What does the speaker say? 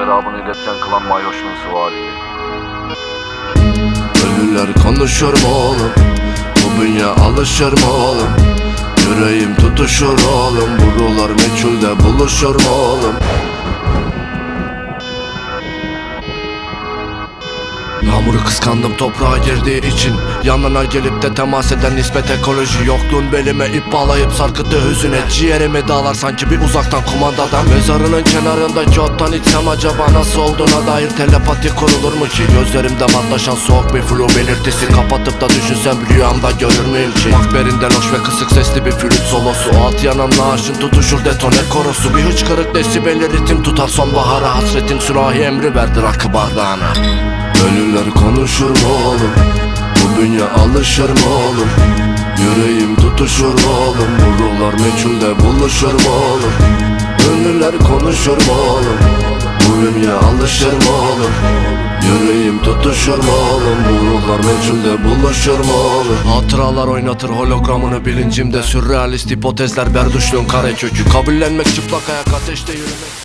Serabını iletken kılan mayoşluğun sıvali. Ölüler konuşur mu oğlum? Bu bünye alışır mı oğlum? Yüreğim tutuşur oğlum Vurular meçhulde buluşur mu oğlum? Yağmuru kıskandım toprağa girdiği için. Yanına gelip de temas eden nispet ekoloji. Yokluğun belime ip bağlayıp sarkıttı hüzüne. Ciğerimi dağlar sanki bir uzaktan kumandadan. Mezarının kenarındaki ottan içsem acaba nasıl olduğuna dair telepati kurulur mu ki? Gözlerimde matlaşan soğuk bir flu belirtisi Kapatıp da düşünsem rüyamda görür müyüm ki? Makberinden hoş ve kısık sesli bir flüt solosu. Alt yanan naaşın tutuşur detone korosu. Bir hıçkırık desibeli ritim tutar. Sonbahara Hasretin sürahi emri verdi rakı bardağına Ölüler konuşur mu oğlum? Bu bünye alışır mı oğlum? Yüreğim tutuşur mu oğlum? Bu ruhlar meçhulde buluşur mu oğlum? Ölüler konuşur mu oğlum? Bu bünye alışır mı oğlum? Yüreğim tutuşur mu oğlum? Bu ruhlar meçhulde buluşur mu oğlum? Hatıralar oynatır hologramını bilincimde Sürrealist hipotezler berduşluğun kare kökü Kabullenmek çıplak ayak ateşte yürümek